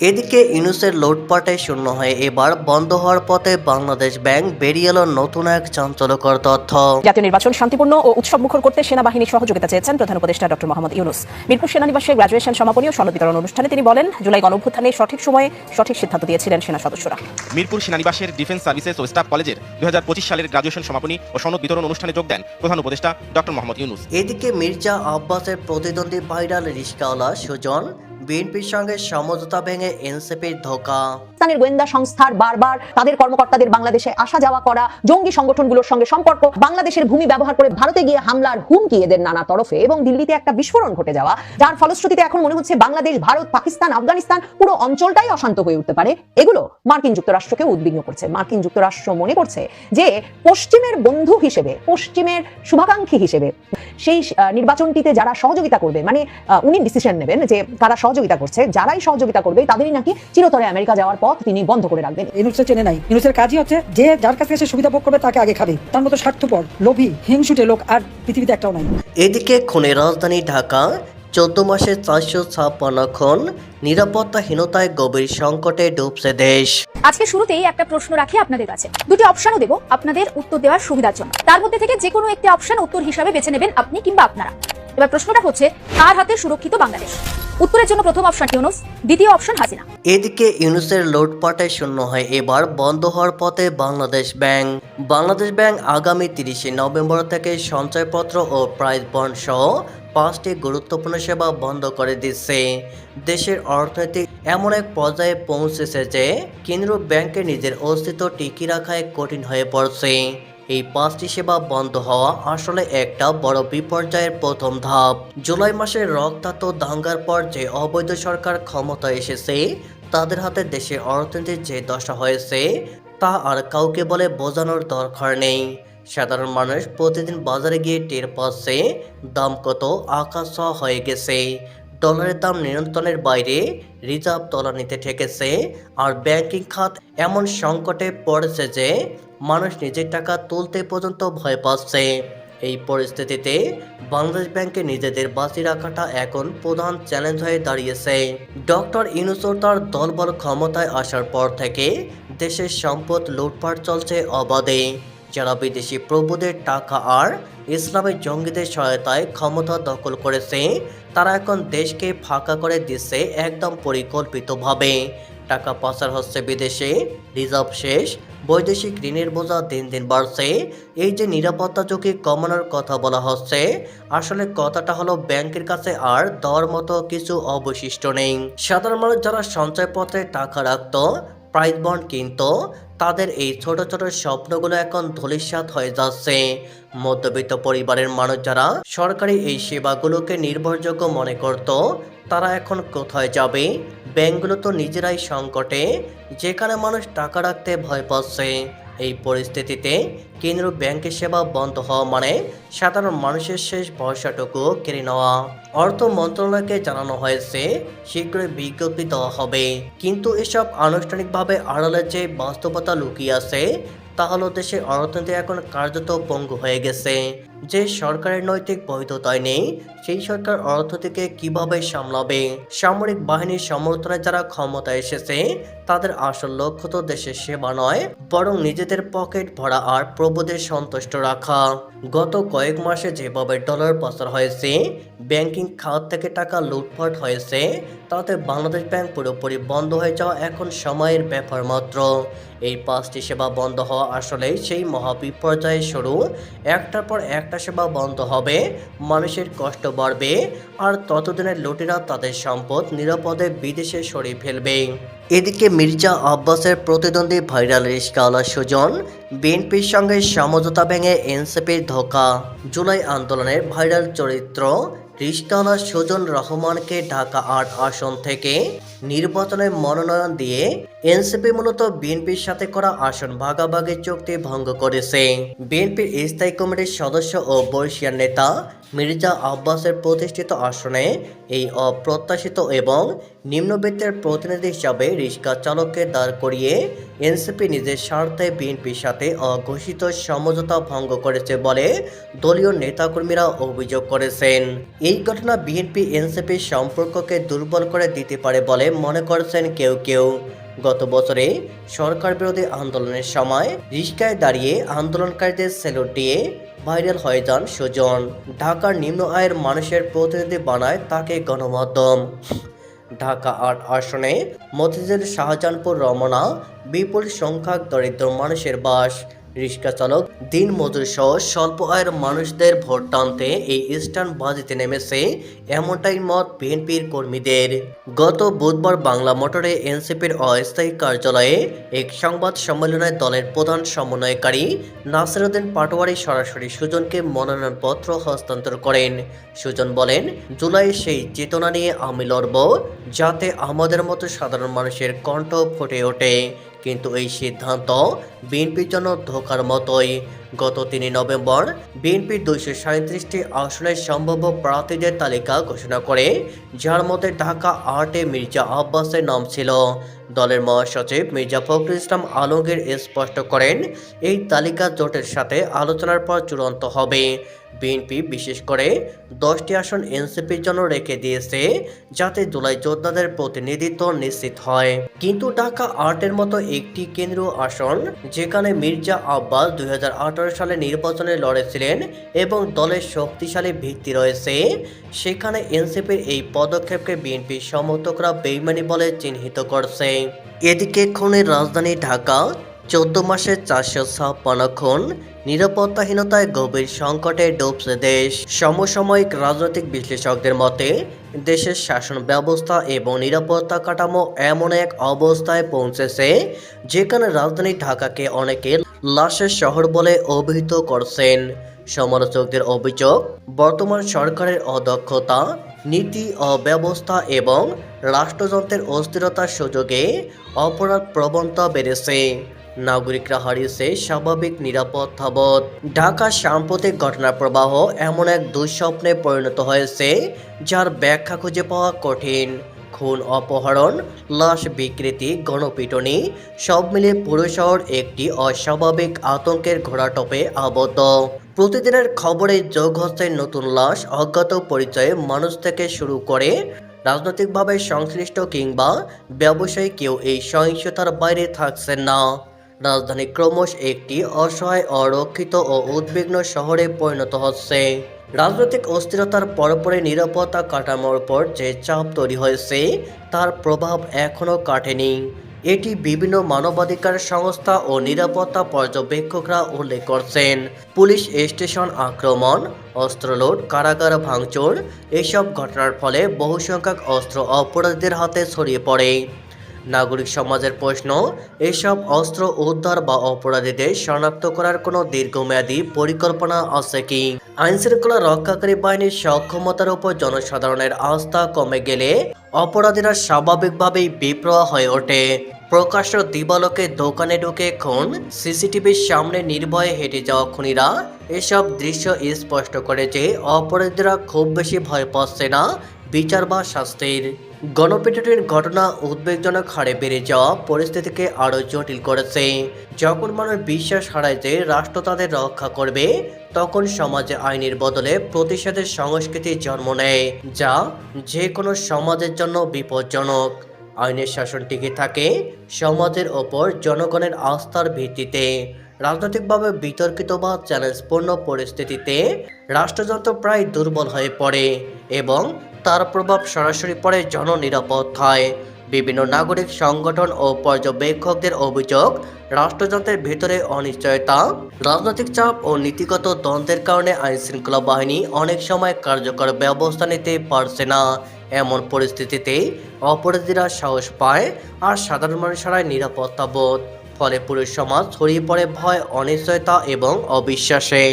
এদিকে ইউনুসের লুটপাটে শূন্য হয়ে এবার বন্ধ হওয়ার পথে বাংলাদেশ ব্যাংক বেরিয়ে এলো নতুন এক চাঞ্চল্যকর তথ্য। জাতীয় নির্বাচন শান্তিপূর্ণ ও উৎসব মুখর করতে সেনাবাহিনীর সহযোগিতা চেয়েছেন প্রধান উপদেষ্টা ডক্টর মোহাম্মদ ইউনুস। মিরপুর সেনানিবাসে গ্রাজুয়েশন সমাপনী ও সনদ বিতরণ অনুষ্ঠানে তিনি বলেন জুলাই গণঅভ্যুত্থানে সঠিক সময়ে সঠিক সিদ্ধান্ত দিয়েছিলেন সেনা সদস্যরা। মিরপুর সেনানিবাসের ডিফেন্স সার্ভিসেস ও স্টাফ কলেজের দু হাজার পঁচিশ সালের গ্রাজুয়েশন সমাপনী ও সনদ বিতরণ অনুষ্ঠানে যোগ দেন প্রধান উপদেষ্টা ডক্টর মোহাম্মদ ইউনুস। এদিকে মির্জা আব্বাসের প্রতিদ্বন্দ্বী ভাইরাল রিস্কাওয়ালা সুজন বিএনপির সঙ্গে সমঝোতা ভেঙে এনসিপির ধোকা। পাকিস্তানের গোয়েন্দা সংস্থার বারবার তাদের কর্মকর্তাদের বাংলাদেশে আসা যাওয়া করা, জঙ্গি সংগঠনগুলোর সঙ্গে সম্পর্ক, বাংলাদেশের ভূমি ব্যবহার করে ভারতে গিয়ে হামলার হুমকি এদের নানা তরফে এবং দিল্লিতে একটা বিস্ফোরণ ঘটে যাওয়া, যার ফলশ্রুতিতে এখন মনে হচ্ছে বাংলাদেশ, ভারত, পাকিস্তান, আফগানিস্তান পুরো অঞ্চলটাই অশান্ত হয়ে উঠতে পারে। এগুলো মার্কিন যুক্তরাষ্ট্রকে উদ্বিগ্ন করছে। মার্কিন যুক্তরাষ্ট্র মনে করছে যে পশ্চিমের বন্ধু হিসেবে, পশ্চিমের শুভাকাঙ্ক্ষী হিসেবে সেই নির্বাচনটিতে যারা সহযোগিতা করবে মানে উনি ডিসিশন নেবেন যে কারা সহযোগিতা করছে যারাই সহযোগিতা করবে তাদেরই নাকি চিরতরে আমেরিকা যাওয়ার পথ তিনি বন্ধ করে রাখবেন। ইনুসে চেনে নাই। ইনুসের কাজই হচ্ছে যে যার কাছে এসে সুবিধা ভোগ করবে তাকে আগে খাবে। তার মতো স্বার্থপর লোভী হিংসুটে লোক আর পৃথিবীতে একটাও নাই। এদিকে খুনের রাজধানী ঢাকা চোদ্দ মাসে চারশো ছাপ্পান্ন খুন নিরাপত্তাহীনতায় গভীর সংকটে ডুবছে দেশ। আজকে শুরুতেই একটা প্রশ্ন রাখি আপনাদের কাছে। দুটি অপশনও দেব আপনাদের উত্তর দেওয়ার সুবিধার জন্য। তার মধ্যে থেকে যে কোনো একটি অপশন উত্তর হিসাবে বেছে নেবেন আপনি কিংবা আপনারা। এবার প্রশ্নটা হচ্ছে কার হাতে সুরক্ষিত বাংলাদেশ? উত্তরের জন্য প্রথম অপশন ইউনুস, দ্বিতীয় অপশন হাসিনা। এদিকে ইউনুসের লুটপাটে শূন্য হয় এবার বন্ধ হওয়ার পথে বাংলাদেশ ব্যাংক। বাংলাদেশ ব্যাংক আগামী তিরিশে নভেম্বর থেকে সঞ্চয়পত্র ও প্রাইজ বন্ড সহ পাঁচটি গুরুত্বপূর্ণ সেবা বন্ধ করে দিচ্ছে। দেশের অর্থনীতি এমন এক পর্যায়ে পৌঁছেছে যে কেন্দ্রীয় ব্যাংকে নিজের অস্তিত্ব টিকিয়ে রাখায় কঠিন হয়ে পড়ছে। এই পাঁচটি সেবা বন্ধ হওয়া আসলে একটা বড় বিপর্যয়ের প্রথম ধাপ। জুলাই মাসে রক্তাক্ত দাঙ্গার পর যে অবৈধ সরকার ক্ষমতা এসেছে, তাদের হাতে দেশের অর্থনীতির যে দশা হয়েছে, তা আর কাউকে বলে বোঝানোর দরকার নেই। সাধারণ মানুষ প্রতিদিন বাজারে গিয়ে টের পাচ্ছে, দাম কত, আকাশ হয়ে গেছে। ডলারের দাম নিয়ন্ত্রণের বাইরে রিজার্ভ তলা নিতে ঠেকেছে আর ব্যাংকিং খাত এমন সংকটে পড়েছে যে মানুষ নিজের টাকা তুলতে পর্যন্ত ভয় পাচ্ছে। এই পরিস্থিতিতে বাংলাদেশ ব্যাংকে নিজেদের বাঁচি রাখাটা এখন প্রধান চ্যালেঞ্জ হয়ে দাঁড়িয়েছে। ডক্টর ইনুসোর তার দলবল ক্ষমতায় আসার পর থেকে দেশের সম্পদ লুটপাট চলছে অবাধে। যারা বিদেশি প্রভুদের টাকা আর ইসলামী জঙ্গিদের সহায়তায় ক্ষমতা দখল করেছে। তারা এখন দেশকে ফাঁকা করে দিচ্ছে একদম পরিকল্পিতভাবে। টাকা পাচার হচ্ছে বিদেশে, রিজার্ভ শেষ, বৈদেশিক ঋণের বোঝা দিন দিন বাড়ছে। এই যে নিরাপত্তা ঝুঁকি কমানোর কথা বলা হচ্ছে, আসলে কথাটা হলো ব্যাংকের কাছে আর দেওয়ার মতো কিছু অবশিষ্ট নেই। সাধারণ মানুষ যারা সঞ্চয়পত্রে টাকা রাখতো প্রাইজ বন্ড কিনতো তাদের এই ছোট ছোট স্বপ্নগুলো এখন ধূলিসাৎ হয়ে যাচ্ছে। মধ্যবিত্ত পরিবারের মানুষ যারা সরকারি এই সেবাগুলোকে নির্ভরযোগ্য মনে করত, তারা এখন কোথায় যাবে? ব্যাংকগুলো তো নিজেরাই সংকটে, যেখানে মানুষ টাকা রাখতে ভয় পাচ্ছে। এই পরিস্থিতিতে কেন্দ্র ব্যাংকের সেবা বন্ধ হওয়া মানে সাধারণ মানুষের শেষ ভরসাটুকু কেড়ে নেওয়া। অর্থ মন্ত্রণালয়কে জানানো হয়েছে, শীঘ্রই বিজ্ঞপ্তি দেওয়া হবে। কিন্তু এসব আনুষ্ঠানিকভাবে আড়ালে যে বাস্তবতা লুকিয়ে আছে তাহলে দেশের অর্থনীতি এখন কার্যত পঙ্গু হয়ে গেছে। যে সরকারের নৈতিক বৈধতায় নেই, সেই সরকার অর্থনীতিকে কীভাবে সামলাবে? সামরিক বাহিনীর সমর্থনে যারা ক্ষমতা এসেছে, তাদের আসল লক্ষ্য তো দেশের সেবা নয়, বরং নিজেদের পকেট ভরা আর প্রভুদের সন্তুষ্ট রাখা। গত কয়েক মাসে যেভাবে ডলার পাচার হয়েছে, ব্যাংকিং খাত থেকে টাকা লুটপাট হয়েছে, তাতে বাংলাদেশ ব্যাংক পুরোপুরি বন্ধ হয়ে যাওয়া এখন সময়ের ব্যাপার মাত্র। এই পাঁচটি সেবা বন্ধ হওয়া আসলে সেই মহাবিপর্যয়ের শুরু। একটার পর একটা সেবা বন্ধ হবে, মানুষের কষ্ট বাড়বে, আর ততদিনে লুটেরা তাদের সম্পদ নিরাপদে বিদেশে সরিয়ে ফেলবে। এদিকে মির্জা আব্বাসের প্রতিদ্বন্দ্বী ভাইরাল রিস্কাওয়ালা সুজন, বিএনপির সঙ্গে সমঝোতা ভেঙে এনসিপির ধোকা। জুলাই আন্দোলনের ভাইরাল চরিত্র রিস্কাওয়ালা সুজন রহমানকে ঢাকা আট আসন থেকে নির্বাচনে মনোনয়ন দিয়ে এনসিপি মূলত বিএনপির সাথে করা আসন ভাগাভাগি চুক্তি ভঙ্গ করেছে। বিএনপির স্থায়ী কমিটির সদস্য ও বর্ষিয়ার নেতা মির্জা আব্বাসের প্রতিষ্ঠিত আসনে এই অপ্রত্যাশিত এবং নিম্নবিত্তের প্রতিনিধি হিসাবে রিক্সা চালককে দাঁড় করিয়ে এনসিপি নিজের স্বার্থে বিএনপির সাথে অঘোষিত সমঝোতা ভঙ্গ করেছে বলে দলীয় নেতাকর্মীরা অভিযোগ করেছেন। এই ঘটনা বিএনপি এনসিপির সম্পর্ককে দুর্বল করে দিতে পারে বলে মনে করছেন কেউ কেউ। গত বছরে সরকার বিরোধী আন্দোলনের সময় রিস্কায় দাঁড়িয়ে আন্দোলনকারীদের সেলুট দিয়ে ভাইরাল হয়ে যান সুজন। ঢাকার নিম্ন আয়ের মানুষের প্রতিনিধি বানায় তাকে গণমাধ্যম। ঢাকা আট আসনে মতিঝিল শাহজাহানপুর রমনা বিপুল সংখ্যক দরিদ্র মানুষের বাস। রিক্সা চালক দিন মজুর সহ স্বল্প আয়ের মানুষদের ভোট টানতে এই স্ট্যান্ড বাজিতে নেমেছে এমনটাই মত বিএনপির কর্মীদের। গত বুধবার বাংলা মোটরে এনসিপির অস্থায়ী কার্যালয়ে এক সংবাদ সম্মেলনে দলের প্রধান সমন্বয়কারী নাসিরুদ্দিন পাটোয়ারি সরাসরি সুজনকে মনোনয়নপত্র হস্তান্তর করেন। সুজন বলেন, জুলাই সেই চেতনা নিয়ে আমি লড়ব, যাতে আমাদের মতো সাধারণ মানুষের কণ্ঠ ফুটে ওঠে। কিন্তু এই সিদ্ধান্ত বিএনপির জন্য ধোকার মতোই। গত তিনই নভেম্বর বিএনপির দুইশো সাঁত্রিশটি আসনের সম্ভাব্য প্রার্থীদের তালিকা ঘোষণা করে, যার মধ্যে ঢাকা আটে মির্জা আব্বাসের নাম ছিল। দলের মহাসচিব মির্জা ফখরুল ইসলাম আলমগীর স্পষ্ট করেন, এই তালিকা জোটের সাথে আলোচনার পর চূড়ান্ত হবে। বিএনপি বিশেষ করে দশটি আসন এনসিপির জন্য রেখে দিয়েছে যাতে জুলাই যোদ্ধাদের প্রতিনিধিত্ব নিশ্চিত হয়। কিন্তু ঢাকা আটের মতো একটি কেন্দ্রীয় আসন, যেখানে মির্জা আব্বাস দুই সালে নির্বাচনে লড়েছিলেন এবং দলের শক্তিশালী ভিত্তি রয়েছে, সেখানে এনসিপির এই পদক্ষেপকে বিএনপির সমর্থকরা বেইমানি বলে চিহ্নিত করছে। এদিকে খুনের রাজধানী ঢাকা, চোদ্দ মাসে চারশো ছাপ্পান্ন খুন নিরাপত্তাহীনতায় গভীর সংকটে ডুবছে দেশ। সমসাময়িক রাজনৈতিক বিশ্লেষকদের মতে, দেশের শাসন ব্যবস্থা এবং নিরাপত্তা কাঠামো এমন এক অবস্থায় পৌঁছেছে, যেখানে রাজধানী ঢাকাকে অনেকে লাশের শহর বলে অভিহিত করছেন। সমালোচকদের অভিযোগ, বর্তমান সরকারের অদক্ষতা, নীতি অব্যবস্থা এবং রাষ্ট্রযন্ত্রের অস্থিরতার সুযোগে অপরাধ প্রবণতা বেড়েছে। নাগরিকরা হারিয়েছে স্বাভাবিক নিরাপত্তাবোধ ঢাকার সাম্প্রতিক ঘটনার প্রবাহ এমন এক দুঃস্বপ্নে পরিণত হয়েছে, যার ব্যাখ্যা খুঁজে পাওয়া কঠিন। খুন, অপহরণ, লাশ বিকৃতি, গণপিটনি, সব মিলিয়ে পুরো শহর একটি অস্বাভাবিক আতঙ্কের ঘোড়াটপে আবদ্ধ। প্রতিদিনের খবরে যোগ হচ্ছে নতুন লাশ, অজ্ঞাত পরিচয়ে মানুষ থেকে শুরু করে রাজনৈতিকভাবে সংশ্লিষ্ট কিংবা ব্যবসায়ী কেউ এই সহিংসতার বাইরে থাকছেন না। রাজধানী ক্রমশ একটি অসহায়, অরক্ষিত ও উদ্বিগ্ন শহরে পরিণত হচ্ছে। রাজনৈতিক অস্থিরতার পরপরে নিরাপত্তা কাঠামোর উপর যে চাপ তৈরি হয়েছে, তার প্রভাব এখনও কাটেনি। এটি বিভিন্ন মানবাধিকার সংস্থা ও নিরাপত্তা পর্যবেক্ষকরা উল্লেখ করছেন। পুলিশ স্টেশন আক্রমণ অস্ত্রলোড কারাগার ভাঙচুর, এসব ঘটনার ফলে বহু সংখ্যক অস্ত্র অপরাধীদের হাতে ছড়িয়ে পড়ে। নাগরিক সমাজের প্রশ্ন, এসব অস্ত্র উদ্ধার বা অপরাধীদের শনাক্ত করার কোনো দীর্ঘমেয়াদী পরিকল্পনা আছে কি? আইনশৃঙ্খলা রক্ষাকারী বাহিনীর সক্ষমতার উপর জনসাধারণের আস্থা কমে গেলে অপরাধীরা স্বাভাবিকভাবেই বিপ্রয়া হয়ে ওঠে। প্রকাশ্য দিবালোকে দোকানে ঢুকে খুন সিসিটিভির সামনে নির্ভয়ে হেঁটে যাওয়া খুনিরা এসব দৃশ্য স্পষ্ট করে যে অপরাধীরা খুব বেশি ভয় পাচ্ছে না, বিচার বা শাস্তির। গণপিটুনির ঘটনা উদ্বেগজনক হারে বেড়ে যাওয়া পরিস্থিতিকে আরও জটিল করেছে। যখন মানুষ বিশ্বাস হারায় যে রাষ্ট্র তাদের রক্ষা করবে, তখন সমাজে আইনের বদলে প্রতিষেধের সংস্কৃতি জন্ম নেয়, যা যে কোনো সমাজের জন্য বিপজ্জনক। আইনের শাসন টিকে থাকে সমাজের ওপর জনগণের আস্থার ভিত্তিতে। রাজনৈতিকভাবে বিতর্কিত বা চ্যালেঞ্জপূর্ণ পরিস্থিতিতে রাষ্ট্রযন্ত্র প্রায় দুর্বল হয়ে পড়ে এবং তার প্রভাব সরাসরি পড়ে জননিরাপত্তায়। বিভিন্ন নাগরিক সংগঠন ও পর্যবেক্ষকদের অভিযোগ, রাষ্ট্রযন্ত্রের ভেতরে অনিশ্চয়তা, রাজনৈতিক চাপ ও নীতিগত দ্বন্দ্বের কারণে আইনশৃঙ্খলা বাহিনী অনেক সময় কার্যকর ব্যবস্থা নিতে পারছে না। এমন পরিস্থিতিতে অপরাধীরা সাহস পায় আর সাধারণ মানুষ হারায় নিরাপত্তা বোধ। ফলে পুরুষ সমাজ ছড়িয়ে পড়ে ভয়, অনিশ্চয়তা এবং অবিশ্বাসে।